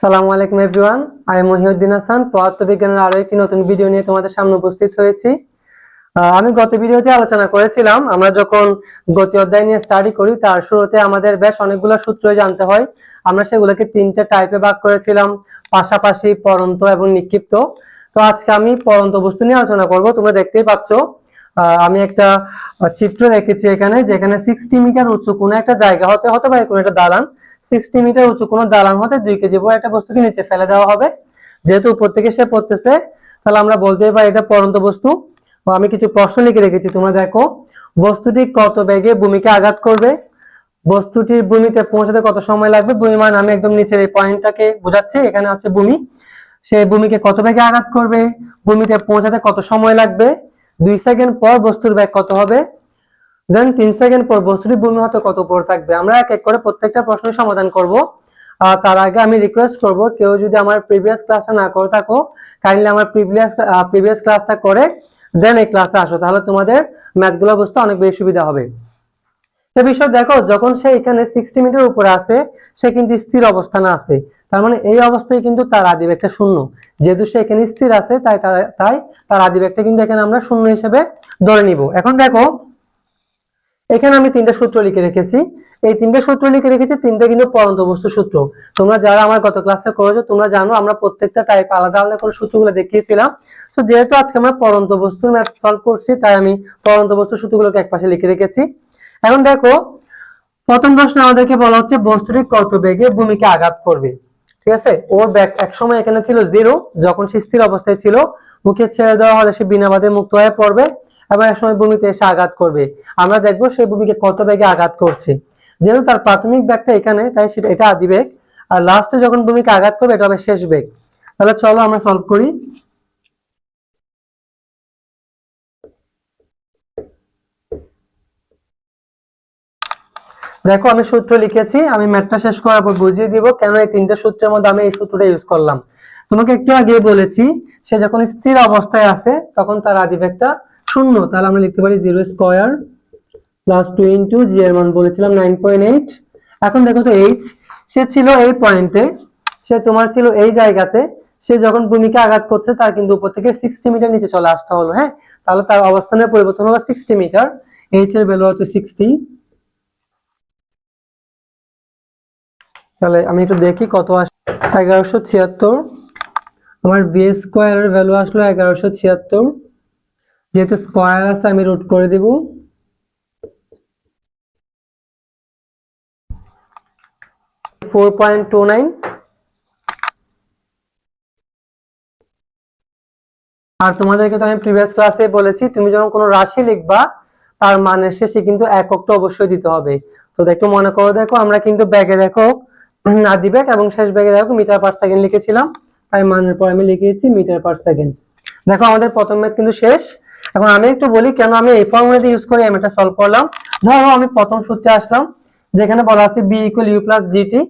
সালামু আলাইকুম এভরিওয়ান, আমি মহিউদ্দিন হাসান পদার্থবিজ্ঞানের আরও একটি নতুন ভিডিও নিয়ে তোমাদের সামনে উপস্থিত হয়েছি। আমি গত ভিডিওতে আলোচনা করেছিলাম, আমরা যখন গতি অধ্যায় নিয়ে স্টাডি করি, তার শুরুতে আমাদের বেশ অনেকগুলো সূত্র জানতে হয়। আমরা সেগুলোকে তিনটে টাইপে ভাগ করেছিলাম, পাশাপাশি পরন্ত এবং নিক্ষিপ্ত। তো আজকে আমি পরন্ত বস্তু নিয়ে আলোচনা করব, তোমরা দেখতেই পাচ্ছ। আমি একটা চিত্র রেখেছি এখানে, যেখানে সিক্সটি মিটার উঁচু কোনো একটা জায়গা হতে হতে পারে কোনো একটা দালান সিক্সটি মিটার উঁচু কোনো দালান হতে দুই কেজি বড় একটা বস্তুকে নিচে ফেলে দেওয়া হবে। যেহেতু উপর থেকে সে পড়তেছে, তাহলে আমরা বলতেই পারি এটা পরন্ত বস্তু। আমি কিছু প্রশ্ন লিখে রেখেছি, তোমরা দেখো, বস্তুটি কত বেগে ভূমিকে আঘাত করবে? বস্তুটির ভূমিতে পৌঁছাতে কত সময় লাগবে? ভূমি মান আমি একদম নিচের এই পয়েন্টটাকে বোঝাচ্ছি, এখানে হচ্ছে ভূমি। সে ভূমিকে কত বেগে আঘাত করবে? ভূমিতে পৌঁছাতে কত সময় লাগবে? দুই সেকেন্ড পর বস্তুর ব্যাগ কত হবে? দেন তিন সেকেন্ড পর বস্তুটি ভূমি হতে কত উপর থাকবে? আমরা এক এক করে প্রত্যেকটা প্রশ্নের সমাধান করব। তার আগে আমি রিকোয়েস্ট করব, কেউ যদি আমার প্রিভিয়াস ক্লাসটা না করে থাকো কাইন্ডলি আমার প্রিভিয়াস প্রিভিয়াস ক্লাসটা করে দেন এই ক্লাসে আসো, তাহলে তোমাদের ম্যাথগুলো বুঝতে অনেক বেশি সুবিধা হবে। সে বিষয় দেখো, যখন সে এখানে সিক্সটি মিটার উপরে আছে, সে কিন্তু স্থির অবস্থানে আছে। তার মানে এই অবস্থায় কিন্তু তার আদিবেগটা শূন্য। যেহেতু সে এখানে স্থির আছে, তাই তাই তার আদিবেগটা কিন্তু এখানে আমরা শূন্য হিসেবে ধরে নিব। এখন দেখো এখানে আমি তিনটা সূত্র লিখে রেখেছি। এই তিনটা সূত্র লিখে রেখেছি, তিনটা কিন্তু পরন্ত বস্তু সূত্র। তোমরা যারা আমার গত ক্লাসে করেছ, তোমরা জানো আমরা প্রত্যেকটা টাইপ আলাদা আলাদা করে সূত্রগুলো দেখিয়েছিলাম। তো যেহেতু আজকে আমরা পরন্ত বস্তুর ম্যাথ সলভ করছি, তাই আমি পরন্ত বস্তুর সূত্রগুলোকে একপাশে লিখে রেখেছি। এখন দেখো, প্রথম প্রশ্ন আমাদেরকে বলা হচ্ছে, বস্তুটি কত বেগে ভূমিকে আঘাত করবে। ঠিক আছে? ওর ব্যাগ এক সময় এখানে ছিল জিরো যখন সে স্থির অবস্থায় ছিল, মুখে ছেড়ে দেওয়া হলে সে বিনা বাধে মুক্ত হয়ে পড়বে। এবং এক সময় ভূমিতে এসে আঘাত করবে। আমরা দেখব সে ভূমিকে কত বেগে আঘাত করছে। যেহেতু তার প্রাথমিক ব্যাগটা এখানে, তাই সেটা এটা আদি বেগ আর লাস্টে যখন ভূমিকে আঘাত করবে, এটা হবে শেষ বেগ তাহলে চলো আমরা সলভ করি। দেখো, আমি সূত্র লিখেছি, আমি ম্যাথটা শেষ করার পর বুঝিয়ে দিব কেন এই তিনটা সূত্রের মধ্যে আমি এই সূত্রটা ইউজ করলাম। তোমাকে একটু আগে বলেছি, সে যখন স্থির অবস্থায় আছে, তখন তার আদিবেগটা শূন্য, তাহলে আমরা লিখতে পারি zero square plus two into G এর মান বলেছিলাম নাইন পয়েন্ট এইট এখন দেখো তো এইচ সে ছিল এই পয়েন্টে সে তোমার ছিল এই জায়গাতে, সে যখন ভূমিকা আঘাত করছে, তার কিন্তু উপর থেকে সিক্সটি মিটার নিচে চলে আসতে হলো হ্যাঁ? তাহলে তার অবস্থানের পরিবর্তন হলো সিক্সটি মিটার এইচ এর ভ্যালু হচ্ছে সিক্সটি তাহলে আমি একটু দেখি কত আস এগারোশো ছিয়াত্তর, আমার বি স্কোয়ারের ভ্যালু আসলো এগারোশো ছিয়াত্তর। যেহেতু স্কোয়ার আছে, আমি রুট করে দিব। ফোর পয়েন্ট টু নাইন আর তোমাদেরকে তো আমি প্রিভিয়াস ক্লাসে বলেছি, তুমি যখন কোনো রাশি লিখবা, তার মানের শেষে কিন্তু এককটা অবশ্যই দিতে হবে। তো একটু মনে করো দেখো, আমরা কিন্তু ব্যাগের একক আদি ব্যাগ এবং শেষ ব্যাগের একক মিটার পার সেকেন্ড লিখেছিলাম। তাই মানের পর আমি লিখেছি মিটার পার সেকেন্ড দেখো, আমাদের প্রথম ম্যাথ কিন্তু শেষ। এখন আমি একটু বলি কেন আমি এই ফর্মুলাটি ইউজ করে এমএটা সলভ করলাম। ধরো আমি প্রথম সূত্রে আসলাম, যেখানে বলা আছে v equal u plus g t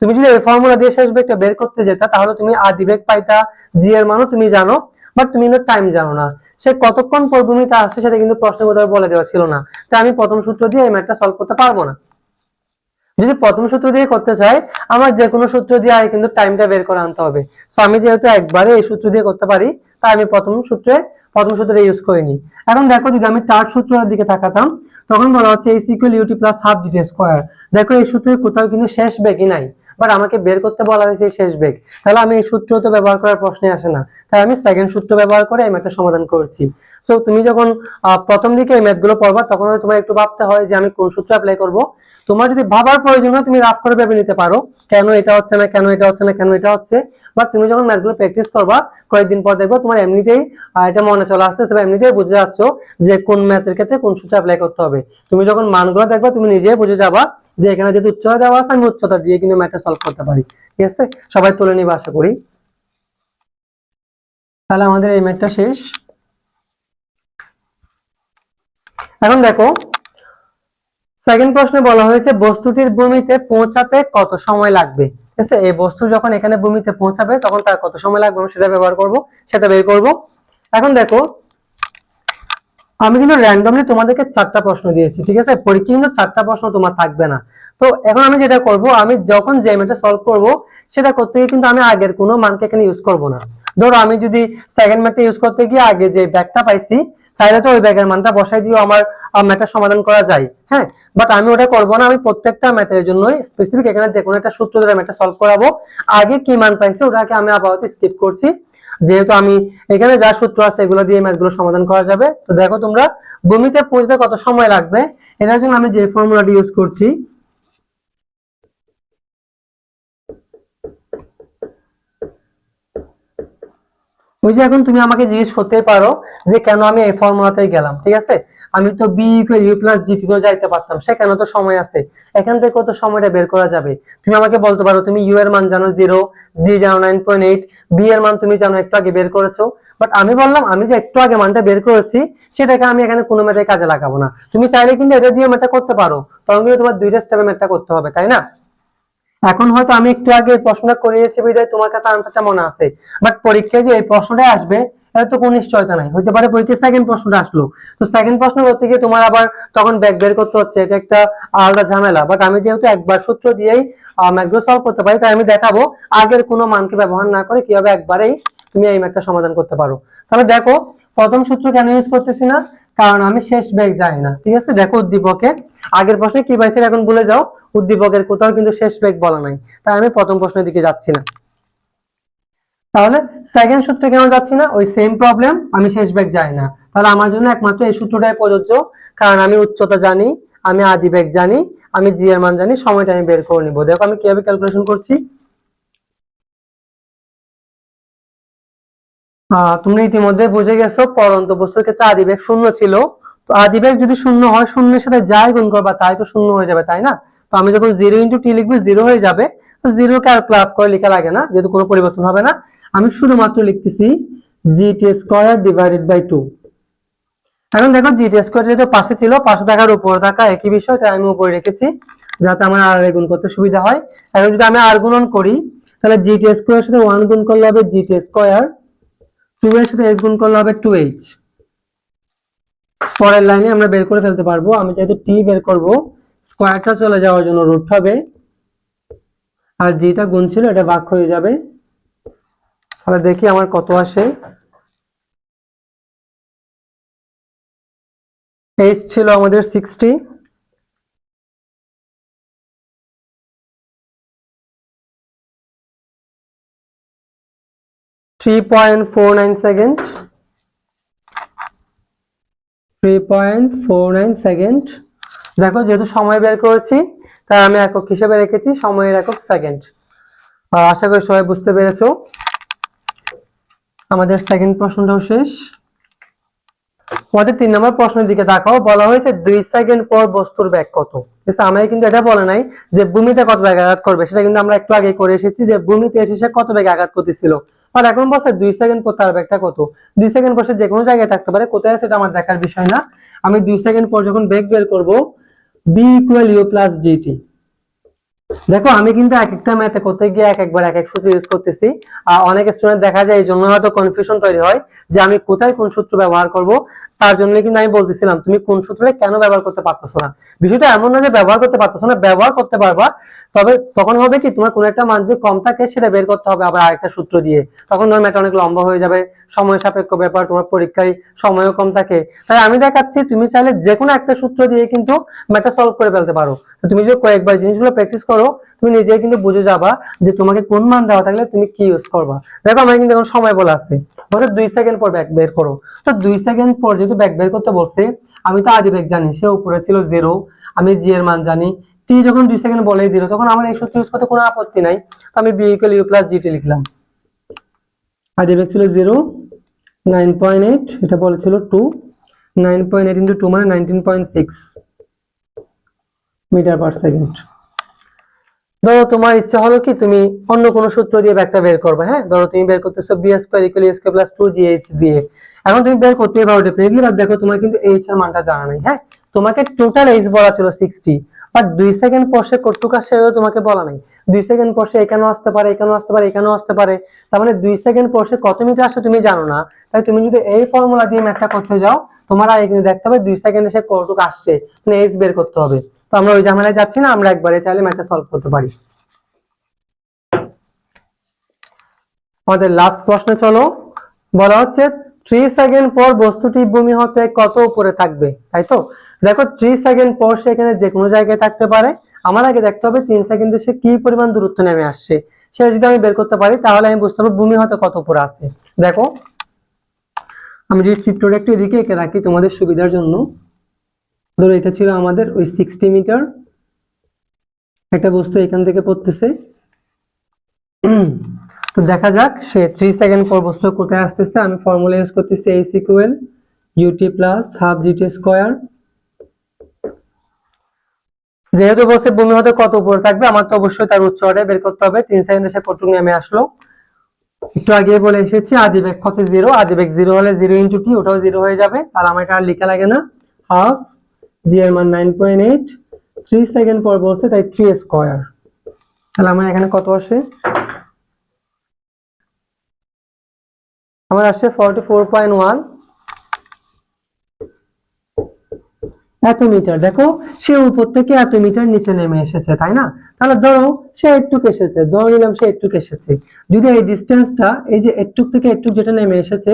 তুমি যদি এই ফর্মুলা দিয়ে শেষ বেগটা বের করতে যেতা, তাহলে তুমি আদি বেগ পাইতা জি এর মানও তুমি জানো বাট তুমি কিন্তু টাইম জানো না। সে কতক্ষণ পর ভূমিতে আসছে সেটা কিন্তু প্রশ্ন বোধহয় বলে দেওয়া ছিল না। তাই আমি প্রথম সূত্র দিয়ে এই ম্যাথটা সলভ করতে পারব না। যদি প্রথম সূত্র দিয়ে করতে চাই, আমার যে কোনো সূত্র দিয়ে আগে কিন্তু টাইমটা বের করে আনতে হবে। সো আমি যেহেতু একবারে এই সূত্র দিয়ে করতে পারি, তাই আমি প্রথম সূত্রে প্রথম সূত্রে ইউজ করিনি। এখন দেখো, যদি আমি চার সূত্রের দিকে তাকাতাম, তখন বলা হচ্ছে এই sequel u t plus half g t square দেখো, এই সূত্রের কোথাও কিন্তু শেষ বেগই নাই বাট আমাকে বের করতে বলা হয়েছে শেষ বেগ তাহলে আমি এই সূত্র তো ব্যবহার করার প্রশ্নে আসে না। তাই আমি সেকেন্ড সূত্র ব্যবহার করে আমি ম্যাথটা সমাধান করছি। সো তুমি যখন প্রথম দিকে এই ম্যাথগুলো পড়বা, তখন তোমার একটু ভাবতে হয় যে আমি কোন সূত্র অ্যাপ্লাই করব। তোমার যদি ভাবার প্রয়োজন হয়, তুমি রাফ করে ভেবে নিতে পারো, কেন এটা হচ্ছে না, কেন এটা হচ্ছে না, কেন এটা হচ্ছে। বা তুমি যখন ম্যাথগুলো প্র্যাকটিস করবা, কয়েকদিন পর দেখব তোমার এমনিতেই এটা মনে চলে আসছে বা এমনিতেই বুঝে যাচ্ছ যে কোন ম্যাথের ক্ষেত্রে কোন সূত্র অ্যাপ্লাই করতে হবে। তুমি যখন মানগুলো দেখবা, তুমি নিজেই বুঝে যাবা যে এখানে যেহেতু উচ্চতা দেওয়া আছে, আমি উচ্চতা দিয়ে কিন্তু ম্যাথটা সলভ করতে পারি। ঠিক আছে? সবাই তুলে নিবে, আশা করি। তাহলে আমাদের এই ম্যাথটা শেষ। এখন দেখো সেকেন্ড প্রশ্নে বলা হয়েছে বস্তুটির ভূমিতে পৌঁছাতে কত সময় লাগবে? ঠিক আছে? এই বস্তু যখন এখানে ভূমিতে পৌঁছাবে, তখন তার কত সময় লাগবে আমরা সেটা ব্যবহার করব, সেটা বের করব। এখন দেখো, আমি কিন্তু র্যান্ডমলি তোমাদেরকে চারটা প্রশ্ন দিয়েছি, ঠিক আছে? পরীক্ষা কিন্তু চারটা প্রশ্ন তোমার থাকবে না। তো এখন আমি যেটা করব, আমি যখন ম্যাথটা সলভ করব, সেটা করতে গিয়ে কিন্তু আমি আগের কোনো মানকে এখানে ইউজ করব না। ধরো, আমি যদি সেকেন্ড ম্যাথটা ইউজ করতে গিয়ে আগে যে ব্যাগটা পাইছি চাইলে তো ওই ব্যাগের মানটা বসাই দিয়েও আমার ম্যাথটা সমাধান করা যায় হ্যাঁ? বাট আমি ওটা করব না, আমি প্রত্যেকটা ম্যাথের জন্য স্পেসিফিক এখানে যে কোনো একটা সূত্র ধরে ম্যাথটা সলভ করাবো। আগে কি মান পাইছে ওটাকে আমি আপাতত স্কিপ করছি। যেহেতু আমি এখানে যা সূত্র আছে এগুলো দিয়ে ম্যাথগুলো সমাধান করা যাবে। তো দেখো তোমরা, ভূমিতে পৌঁছতে কত সময় লাগবে? এটার জন্য আমি যে ফর্মুলাটি ইউজ করছি ওই যে এখন তুমি আমাকে জিজ্ঞেস করতে পারো যে কেন আমি এই ফর্মুলাতেই গেলাম, ঠিক আছে? আমি তো বি ইউ প্লাস জিটি তো যাইতে পারতাম সেখানে তো সময় আছে। এখান থেকে তো সময়টা বের করা যাবে। তুমি আমাকে বলতে পারো, তুমি ইউ এর মান জানো জিরো জি জানো নাইন পয়েন্ট এইট বি এর মান তুমি জানো একটু আগে বের করেছ। বাট আমি বললাম, আমি যে একটু আগে মানটা বের করেছি, সেটাকে আমি এখানে কোনো মেথে কাজে লাগাবো না। তুমি চাইলে কিন্তু এটা দিয়ে ম্যাথটা করতে পারো। তখন কিন্তু তোমার দুইটা স্টেপে ম্যাথটা করতে হবে, তাই না? এখন হয়তো আমি একটু আগে প্রশ্নটা করিয়েছি বিধায় তোমার কাছে আনসারটা মনে আছে। বাট পরীক্ষায় যে এই প্রশ্নটাই আসবে এটা তো কোনো নিশ্চয়তা নাই। হতে পারে পরীক্ষায় সেকেন্ড প্রশ্নটা আসলো। তো সেকেন্ড প্রশ্ন করতে গিয়ে তোমার আবার তখন ব্যাক বের করতে হচ্ছে। এটা একটা আলাদা ঝামেলা। বাট আমি যেহেতু একবার সূত্র দিয়েই ম্যাথগুলো সলভ করতে পারি, তাই আমি দেখাবো আগের কোনো মানকে ব্যবহার না করে কীভাবে একবারেই তুমি এই ম্যাথটা সমাধান করতে পারো। তাহলে দেখো, প্রথম সূত্র কেন ইউজ করতেছি না? কারণ আমি শেষ ব্যাগ যাই না। ঠিক আছে? দেখো উদ্দীপকে। আগের প্রশ্নে কি পাইছিল? এখন ভুলে যাও। উদ্দীপকের কোথাও কিন্তু শেষ ব্যাগ বলা নাই। তাই আমি প্রথম প্রশ্নের দিকে যাচ্ছি না। তাহলে সেকেন্ড সূত্রে কেন যাচ্ছি না? ওই সেম প্রবলেম আমি শেষ ব্যাগ যাই না। তাহলে আমার জন্য একমাত্র এই সূত্রটাই প্রযোজ্য, কারণ আমি উচ্চতা জানি, আমি আদি ব্যাগ জানি, আমি জি এর মান জানি, সময়টা আমি বের করে নিব। দেখো আমি কীভাবে ক্যালকুলেশন করছি। তোমরা ইতিমধ্যে বুঝে গেছো, পরন্ত বস্তুর ক্ষেত্রে আদিবেগ শূন্য ছিল। তো আদিবেগ যদি শূন্য হয়, শূন্যের সাথে যাই গুণ করবা, তাই তো শূন্য হয়ে যাবে, তাই না? তো আমি যখন জিরো ইন্টু টি লিখব জিরো হয়ে যাবে। তো জিরো কে আর প্লাস করে লেখা লাগে না, যেহেতু কোনো পরিবর্তন হবে না। আমি শুধুমাত্র লিখতেছি g t square divided by two এখন দেখো জি টি স্কোয়ার যেহেতু পাশে ছিল, পাশে থাকার উপরে থাকা একই বিষয়, তাই আমি উপরে রেখেছি, যাতে আমার আর গুণ করতে সুবিধা হয়। এখন যদি আমি আর গুণন করি, তাহলে জি টি স্কোয়ার সাথে ওয়ান গুণ করলে হবে জি টি স্কোয়ার টু এর সাথে এইচ গুণ করলে হবে টু এইচ পরের লাইনে আমরা বের করে ফেলতে পারব। আমি যেহেতু টি বের করব স্কোয়ারটা চলে যাওয়ার জন্য রুট হবে। আর যেটা গুণ ছিল, এটা ভাগ হয়ে যাবে। তাহলে দেখি আমার কত আসে। এইচ ছিল আমাদের sixty three point four nine second three point four nine second দেখো, যেহেতু সময় বের করেছি, তাই আমি একক হিসেবে রেখেছি, সময়ের একক সেকেন্ড আশা করি সবাই বুঝতে পেরেছ। আমাদের সেকেন্ড প্রশ্নটাও শেষ। আমাদের তিন নম্বর প্রশ্নের দিকে তাকাও, বলা হয়েছে দুই সেকেন্ড পর বস্তুর ব্যাগ কত? আমাকে কিন্তু এটা বলে নাই যে ভূমিতে কত বেগ আঘাত করবে, সেটা কিন্তু আমরা একটু আগে করে এসেছি যে ভূমিতে এসে সে কত বেগ আঘাত করতেছিল। আর এখন বলছে দুই সেকেন্ড পর তার ব্যাগটা কত? দুই সেকেন্ড পর সে যে কোনো জায়গায় থাকতে পারে, কোথায় সেটা আমার দেখার বিষয় না। আমি দুই সেকেন্ড পর যখন বেগ বের করব v equal u plus g t দেখো, আমি কিন্তু এক একটা ম্যাথে করতে গিয়ে এক একবার এক এক সূত্র ইউজ করতেছি। আর অনেক স্টুডেন্ট দেখা যায় এই জন্য হয়তো কনফিউশন তৈরি হয় যে আমি কোথায় কোন সূত্র ব্যবহার করব। তার জন্য কিন্তু আমি বলতেছিলাম, তুমি কোন সূত্রে কেন ব্যবহার করতে পারতেছো না? বিষয়টা এমন না যে ব্যবহার করতে পারতেছো না, ব্যবহার করতে পারবা। তবে তখন হবে কি, তোমার কোন একটা মান যদি কম থাকে, সেটা বের করতে হবে আবার আরেকটা সূত্র দিয়ে। তখন তোমার ম্যাথ অনেক লম্বা হয়ে যাবে, সময় সাপেক্ষ ব্যাপার, তোমার পরীক্ষায় সময়ও কম থাকে। তাই আমি দেখাচ্ছি, তুমি চাইলে যে কোনো একটা সূত্র দিয়ে কিন্তু ম্যাথটা সলভ করে ফেলতে পারো। তুমি যদি কয়েকবার জিনিসগুলো প্র্যাকটিস করো, তুমি নিজে কিন্তু বুঝে যাবা যে তোমাকে কোন মান দেওয়া থাকলে তুমি কি ইউজ করবা। দেখো, আমার কিন্তু এখন সময় বলা আছে। বলছে দুই সেকেন্ড পর ব্যাক বের করো। তো দুই সেকেন্ড পর যেহেতু ব্যাক বের করতে বলছে, আমি তো আদি ব্যাক জানি, সে উপরে ছিল জিরো আমি জি এর মান জানি। টি যখন দুই সেকেন্ড বলেই দিল, তখন আমার এই সূত্র ইউজ করতে কোনো আপত্তি নাই। তো আমি v equal u plus g t লিখলাম। আদি ব্যাক ছিল জিরো নাইন পয়েন্ট এইট এটা বলেছিল two nine point eight into two মানে nineteen point six metre per second ধরো তোমার ইচ্ছা হলো কি, তুমি অন্য কোনো সূত্র দিয়ে ব্যাগটা বের করবে হ্যাঁ? ধরো তুমি বের করতেছো v square equal square plus two g h দিয়ে। এখন তুমি বের করতে পারো ডেফিনেটলি বাট দেখো তোমার কিন্তু এইচ এর মানটা জানা নেই হ্যাঁ? তোমাকে টোটাল এইচ বলা ছিল সিক্সটি বাট দুই সেকেন্ড পর সে কটুক আসছে তোমাকে বলা নাই। দুই সেকেন্ড পর সে এখানেও আসতে পারে, এখানেও আসতে পারে, এখানেও আসতে পারে। তার মানে দুই সেকেন্ড পর সে কত মিটার আসে তুমি জানো না। তাই তুমি যদি এই ফর্মুলা দিয়ে ম্যাথটা করতে যাও, তোমার আগে কিন্তু দেখতে হবে দুই সেকেন্ডে সে কতটুকু আসছে মানে এইচ বের করতে হবে। তো আমরা ওই ঝামেলায় যাচ্ছি না, আমরা একবারে চাইলে ম্যাথটা সলভ করতে পারি। আমাদের লাস্ট প্রশ্নে চলো। বলা হচ্ছে থ্রি সেকেন্ড পর বস্তুটি ভূমি হতে কত উপরে থাকবে, তাই তো? দেখো থ্রি সেকেন্ড পর সে এখানে যে কোনো জায়গায় থাকতে পারে। আমার আগে দেখতে হবে তিন সেকেন্ডে সে কি পরিমাণ দূরত্ব নেমে আসছে। সেটা যদি আমি বের করতে পারি, তাহলে আমি বুঝতে পারব ভূমি হতে কত উপরে আছে। দেখো, আমি যদি চিত্রটা একটু এদিকে এঁকে রাখি তোমাদের সুবিধার জন্য। ধরো এটা ছিল আমাদের ওই সিক্সটি মিটার একটা বস্তু এখান থেকে পড়তেছে। তো দেখা যাক, সে থ্রি সেকেন্ড পর বস্তু কোথায় আসতেছে? আমি ফর্মুলা ইউজ করতেছি h equal u t plus half g t square যেহেতু বলছে ভূমি হতে কত উপরে থাকবে, আমার তো অবশ্যই তার উচ্চটা বের করতে হবে। তিন সেকেন্ডে সে কতটুকু নেমে আসলো। একটু আগে বলে এসেছি আদি বেগ কত? জিরো আদি বেগ জিরো হলে জিরো ইন্টু টি ওটাও জিরো হয়ে যাবে। আর আমার এটা আর লেখা লাগে না। হাফ জি এর মান nine point eight three second পর বলছে, তাই থ্রি স্কোয়ার তাহলে আমার এখানে কত আসে? আমার আসছে ফর্টি ফোর পয়েন্ট ওয়ান এত মিটার, দেখো, সে উপর থেকে এত মিটার নিচে নেমে এসেছে, তাই না? তাহলে ধরো, সে একটুক এসেছে, ধরে নিলাম সে একটুক এসেছে। যদি এই ডিস্টেন্সটা এই যে একটুক থেকে একটুক যেটা নেমে এসেছে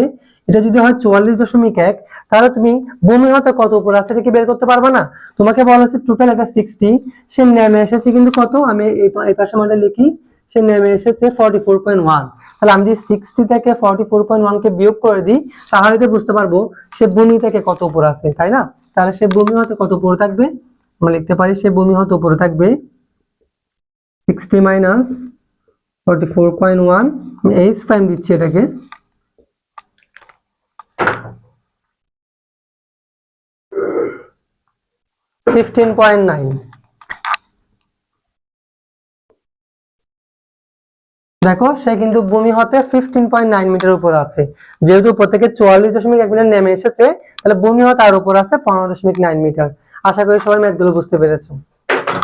এটা যদি হয় চুয়াল্লিশ দশমিক এক, তাহলে তুমি ভূমি হতে কত উপর আছে এটা কি বের করতে পারবে না? তোমাকে বলা হচ্ছে টোটাল এটা সিক্সটি সে নেমে এসেছে কিন্তু কত? আমি এই পাশে মানটা লিখি, সে নেমে এসেছে ফর্টি ফোর পয়েন্ট ওয়ান তাহলে আমি যদি সিক্সটি থেকে ফর্টি ফোর পয়েন্ট ওয়ান কে বিয়োগ করে দিই, তাহলে তো বুঝতে পারব সে বমি থেকে কত উপর আছে, তাই না? তাহলে সে ভূমি হতে কত উপরে থাকবে? আমরা লিখতে পারি সে বমি হতে উপরে থাকবে sixty minus forty four point one আমি এইচ প্রাইম দিচ্ছি এটাকে। ফিফটিন পয়েন্ট নাইন দেখো, সে কিন্তু ভূমি হতে ফিফটিন পয়েন্ট নাইন মিটার উপর আছে। যেহেতু থেকে চুয়াল্লিশ দশমিক এক মিটার নেমে এসেছে, তাহলে ভূমি হতে আর উপর আছে পনেরো দশমিক নাইন মিটার আশা করি সবাই ম্যাথগুলো বুঝতে পেরেছ।